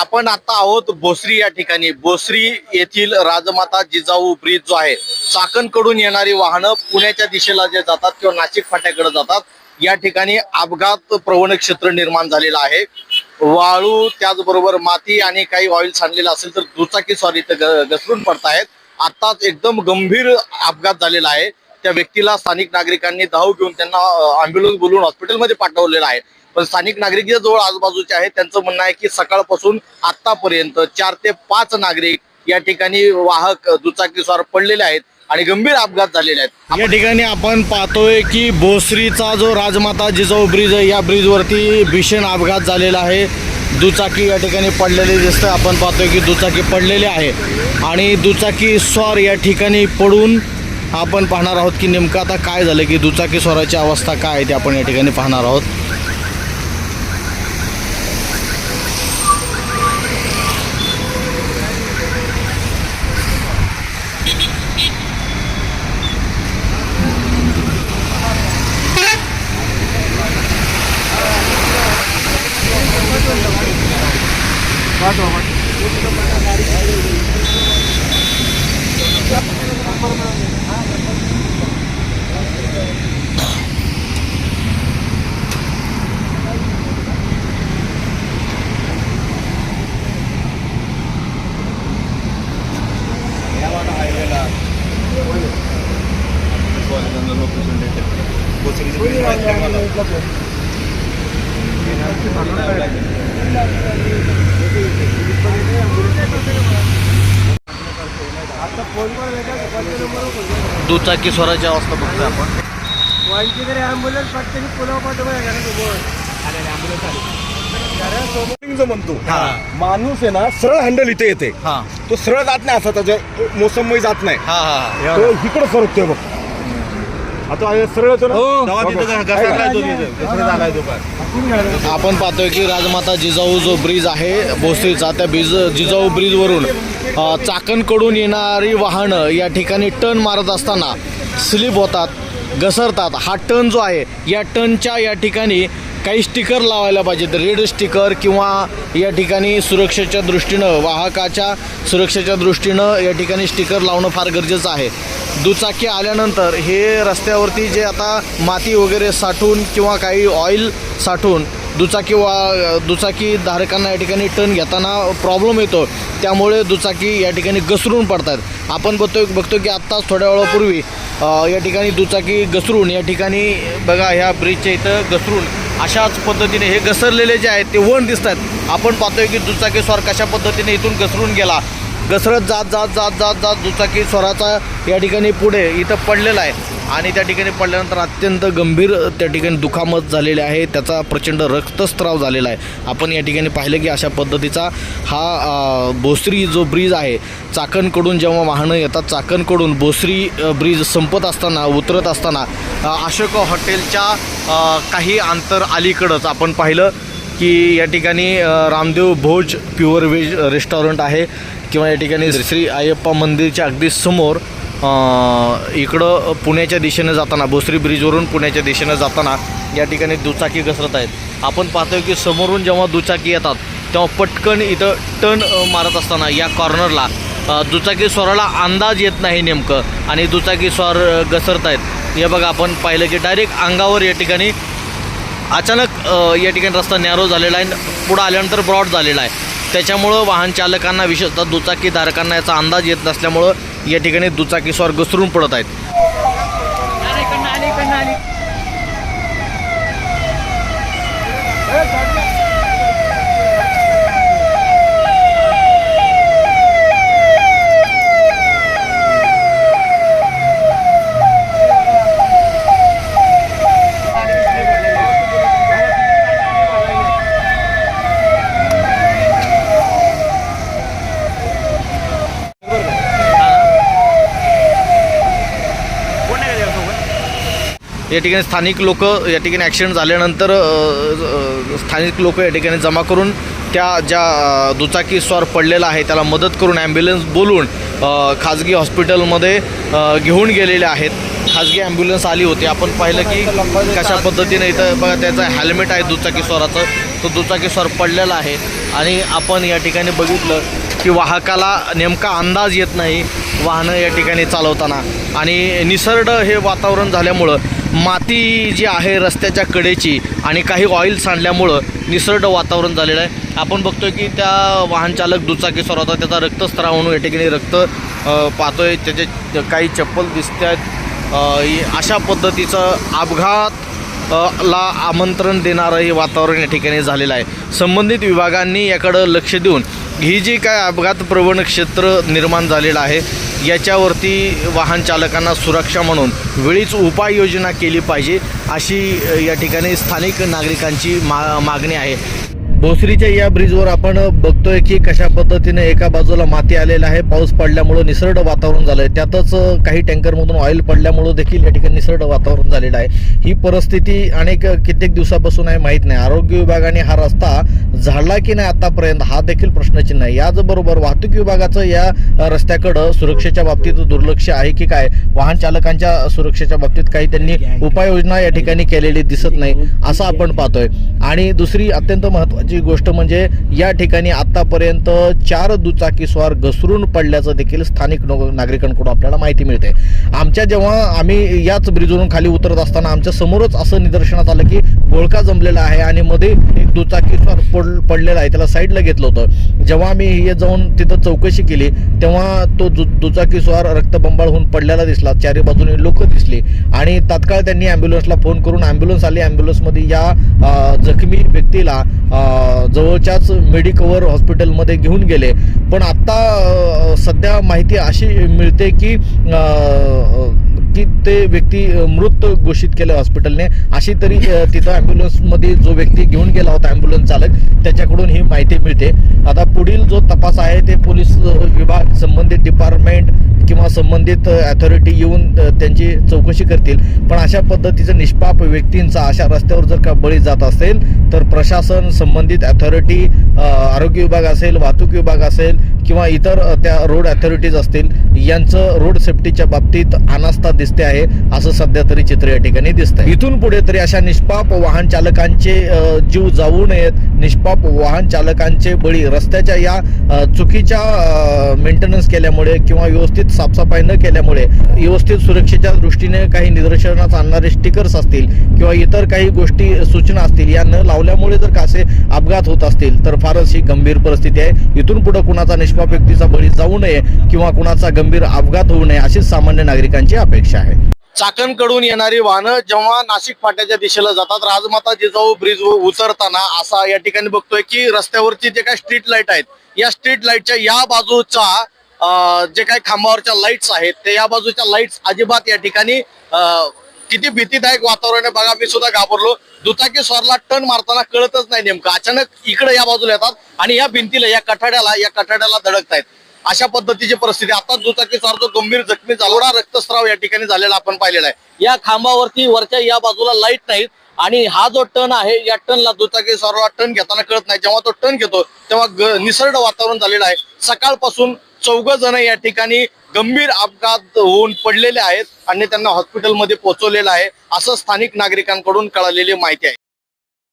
आपण आता आहोत भोसरी या ठिकाणी. भोसरी येथील राजमाता जिजाऊ ब्रिज जो आहे चाकणकडून येणारी वाहनं पुण्याच्या दिशेला जे जातात किंवा नाशिक फाट्याकडे जातात या ठिकाणी अपघात प्रवण क्षेत्र निर्माण झालेलं आहे. वाळू त्याचबरोबर माती आणि काही ऑइल सांडलेलं असेल तर दुचाकी सॉरी इथं घसरून पडतायत आताच एकदम गंभीर अपघात झालेला आहे. त्या व्यक्तीला स्थानिक नागरिकांनी धाव घेऊन त्यांना अँब्युलन्स बोलून हॉस्पिटलमध्ये पाठवलेलं आहे. पण स्थानिक नागरिक जे जवळ आजूबाजूचे आहेत त्यांचं म्हणणं आहे की सकाळपासून आतापर्यंत चार ते पाच नागरिक या ठिकाणी वाहक दुचाकीस्वार पडलेले आहेत आणि गंभीर अपघात झालेले आहेत. या ठिकाणी आपण पाहतोय की भोसरीचा जो राजमाता जिजाऊ ब्रिज आहे या ब्रिजवरती भीषण अपघात झालेला आहे. दुचाकी या ठिकाणी पडलेली दिसतं आपण पाहतोय की दुचाकी पडलेली आहे आणि दुचाकी स्वार या ठिकाणी पडून आपण पाहणार आहोत की नेमकं आता काय झालं की दुचाकी स्वाराची अवस्था काय आहे ते आपण या ठिकाणी पाहणार आहोत. Gracias. दुचाकी स्वाराची अवस्था बघतोय आपण. वांचीकडे ॲम्ब्युलन्स पटकन पुलाव जो म्हणतो. माणूस आहे ना सरळ हँडल इथे येते. हा. तो सरळ जात नाही असा त्याच्या मोसममध्ये जात नाही. हा हा. तो इकडे सरकतोय बघ. आता हे सरळ येतो ना? आपण पाहतोय की राजमाता जिजाऊ जो ब्रिज आहे भोसरीचा त्या ब्रिज जिजाऊ ब्रिजवरून अ, चाकणकडून येणारी वाहनं या ठिकाणी टर्न मारत असताना स्लिप होतात घसरतात. हा टर्न जो आहे या टर्नच्या या ठिकाणी काही स्टिकर लावायला पाहिजेत रेड स्टिकर किंवा या ठिकाणी सुरक्षेच्या दृष्टीनं वाहकाच्या सुरक्षेच्या दृष्टीनं या ठिकाणी स्टिकर लावणं फार गरजेचं आहे. दुचाकी आल्यानंतर हे रस्त्यावरती जे आता माती वगैरे साठून किंवा काही ऑइल साठून दुचाकी वा दुचाकी धारकांना या ठिकाणी टर्न घेताना प्रॉब्लेम येतो. त्यामुळे दुचाकी या ठिकाणी घसरून पडतात. आपण बघतो बघतो की आत्ताच थोड्या वेळापूर्वी या ठिकाणी दुचाकी घसरून या ठिकाणी बघा ह्या ब्रिजच्या इथं घसरून अशाच पद्धतीने हे घसरलेले जे आहेत ते वण दिसत आहेत आपण पाहतोय की दुचाकी स्वार कशा पद्धतीने इथून घसरून गेला. घसरत जात जात जात जात जात दुचाकी स्वराचा या ठिकाणी पुढे इथं पडलेला आहे. आणि त्या ठिकाणी पडल्यानंतर अत्यंत गंभीर त्या ठिकाणी दुखामत झालेले आहे. त्याचा प्रचंड रक्तस्त्राव झालेला आहे. आपण या ठिकाणी पाहिलं की अशा पद्धतीचा हा भोसरी जो ब्रिज आहे चाकणकडून जेव्हा वाहनं येतात चाकणकडून भोसरी ब्रिज संपत असताना उतरत असताना अशोक हॉटेलच्या काही अंतर अलीकडंच आपण पाहिलं. की या ठिकाणी Ramdev Bhoj pure veg restaurant आहे किंवा या ठिकाणी श्री अय्यप्पा मंदिरच्या अगदी समोर इकडं पुण्याच्या दिशेनं जाताना भोसरी ब्रिजवरून पुण्याच्या दिशेनं जाताना या ठिकाणी दुचाकी घसरत आहेत. आपण पाहतोय की समोरून जेव्हा दुचाकी येतात तेव्हा पटकन इथं टर्न मारत असताना या कॉर्नरला दुचाकी स्वराला अंदाज येत नाही नेमकं आणि दुचाकी स्वार घसरत आहेत. हे बघा आपण पाहिलं की डायरेक्ट अंगावर या ठिकाणी अचानक या ठिकाणी रस्ता नॅरो झालेला आहे. पुढं आल्यानंतर ब्रॉड झालेला आहे. त्याच्यामुळं वाहन चालकांना विशेषतः दुचाकीधारकांना याचा अंदाज येत नसल्यामुळं या ठिकाणी दुचाकीस्वर घसरून पडत आहेत. या ठिकाणी स्थानिक लोक या ठिकाणी ॲक्सिडेंट झाल्यानंतर स्थानिक लोक या ठिकाणी जमा करून त्या ज्या दुचाकीस्वार पडलेला आहे त्याला मदत करून ॲम्ब्युलन्स बोलून खाजगी हॉस्पिटलमध्ये घेऊन गेलेले आहेत. खाजगी ॲम्ब्युलन्स आली होती. आपण पाहिलं की कशा पद्धतीने इथं बघा त्याचं हेल्मेट आहे दुचाकीस्वराचं तो दुचाकीस्वार पडलेला आहे. आणि आपण या ठिकाणी बघितलं की वाहकाला नेमका अंदाज येत नाही वाहनं या ठिकाणी चालवताना. आणि निसर्ड हे वातावरण झाल्यामुळं माती जी आहे रस्त्याच्या कडेची आणि काही ऑइल सांडल्यामुळं निसर्ग वातावरण झालेलं आहे. आपण बघतोय की त्या वाहनचालक दुचाकीस्वार होता. त्याचा रक्तस्त्राव म्हणून या ठिकाणी रक्त पाहतोय. त्याचे काही चप्पल दिसत आहेत अशा पद्धतीचं अपघात ला आमंत्रण देणारं हे वातावरण या ठिकाणी झालेलं आहे. संबंधित विभागांनी याकडं लक्ष देऊन ही जी काय अपघात प्रवण क्षेत्र निर्माण झालेलं आहे याच्यावरती वाहन चालकांना सुरक्षा म्हणून वेळीच उपाययोजना केली पाहिजे अशी या ठिकाणी स्थानिक नागरिकांची मा मागणी आहे. भोसरीच्या या ब्रिजवर आपण बघतोय की कशा पद्धतीने एका बाजूला माती आलेला आहे पाऊस पडल्यामुळं निसर्ग वातावरण झालंय. त्यातच काही टँकरमधून ऑइल पडल्यामुळं देखील या ठिकाणी निसर्ग वातावरण झालेलं आहे. ही परिस्थिती अनेक कित्येक दिवसापासून आहे माहीत नाही. आरोग्य विभागाने हा रस्ता झाडला की नाही आतापर्यंत हा देखील प्रश्नचिन्ह आहे. याचबरोबर वाहतूक विभागाचं या रस्त्याकडं सुरक्षेच्या बाबतीत दुर्लक्ष आहे की काय? वाहन चालकांच्या सुरक्षेच्या बाबतीत काही त्यांनी उपाययोजना या ठिकाणी केलेली दिसत नाही असं आपण पाहतोय. आणि दुसरी अत्यंत महत्वाची गोष्ट म्हणजे या ठिकाणी आतापर्यंत चार दुचाकीस्वार घसरून पडल्याचं देखील स्थानिक नागरिकांकडून आपल्याला माहिती मिळते. आमच्या जेव्हा आम्ही याच ब्रिजवरून खाली उतरत असताना आमच्या समोरच असं निदर्शनात आलं की बोळका जमलेला आहे आणि मध्ये एक दुचाकीस्वार पडलं पडलेला आहे त्याला साईडला घेतलं होतं. जेव्हा आम्ही हे जाऊन तिथं चौकशी केली तेव्हा तो दु दुचाकीस्वार रक्तबंबाळ होऊन पडलेला दिसला. चारी बाजूने लोक दिसली. आणि तात्काळ त्यांनी ॲम्ब्युलन्सला फोन करून ॲम्ब्युलन्स आली. ॲम्ब्युलन्समध्ये या जखमी व्यक्तीला जवळच्याच मेडिकवर हॉस्पिटलमध्ये घेऊन गेले. पण आत्ता सध्या माहिती अशी मिळते की की ते व्यक्ती मृत घोषित केलं हॉस्पिटलने. अशी तरी तिथं ॲम्ब्युलन्समध्ये जो व्यक्ती घेऊन गेला होता ॲम्ब्युलन्स चालक त्याच्याकडून ही माहिती मिळते. आता पुढील जो तपास आहे ते पोलीस विभाग संबंधित डिपार्टमेंट किंवा संबंधित अथॉरिटी येऊन त्यांची चौकशी करतील. पण अशा पद्धतीचं निष्पाप व्यक्तींचा अशा रस्त्यावर जर का बळी जात असेल तर प्रशासन संबंधित अथॉरिटी आरोग्य विभाग असेल वाहतूक विभाग असेल किंवा इतर त्या रोड अथॉरिटीज असतील यांचं रोड सेफ्टीच्या बाबतीत अनास्था दिसते आहे असं सध्या तरी चित्र या ठिकाणी दिसतंय. इथून पुढे तरी अशा निष्पाप वाहन चालकांचे जीव जाऊ नयेत. निष्पाप वाहन चालकांचे बळी रस्त्याच्या या चुकीच्या मेंटेनन्स केल्यामुळे किंवा व्यवस्थित साफसफाई न केल्यामुळे व्यवस्थित सुरक्षेच्या दृष्टीने काही निदर्शनास आणणारे स्टिकर्स असतील किंवा इतर काही गोष्टी सूचना असतील या न लावल्यामुळे जर का असे अपघात होत असतील तर फारच ही गंभीर परिस्थिती आहे. इथून पुढे कुणाचा निष्पाप व्यक्तीचा बळी जाऊ नये किंवा कुणाचा गंभीर अपघात होऊ नये अशी सामान्य नागरिकांची अपेक्षा आहे. चाकणकडून येणारी वाहनं जेव्हा नाशिक फाट्याच्या दिशेला जातात राजमाता जिजाऊ ब्रिज उतरताना असा या ठिकाणी बघतोय की रस्त्यावरची जे काही स्ट्रीट लाइट आहेत या स्ट्रीट लाईटच्या या बाजूचा जे काही खांबावरच्या लाईट्स आहेत ते या बाजूच्या लाईट्स अजिबात या ठिकाणी किती भीतीदायक वातावरण आहे बघा मी सुद्धा घाबरलो. दुचाकी स्वरला टन मारताना कळतच नाही नेमकं. अचानक इकडे या बाजूला येतात आणि या भिंतीला या कठाड्याला या कठाड्याला धडकतायत. अशा पद्धतीची परिस्थिती. आता दुचाकी स्वार जो गंभीर जखमी झाला रक्तस्राव या ठिकाणी झालेला आपण पाहिलेला आहे. या खांबावरती वरच्या या बाजूला लाइट नाहीत आणि हा जो टर्न आहे या टर्नला दुचाकी स्वारला टर्न घेताना कळत नाही. जेव्हा तो टर्न घेतो तेव्हा ग- निसर्ड वातावरण झालेलं आहे. सकाळपासून चौघ जण या ठिकाणी गंभीर अपघात होऊन पडलेले आहेत आणि त्यांना हॉस्पिटलमध्ये पोहोचवलेलं आहे. असं स्थानिक नागरिकांकडून कळालेली माहिती आहे.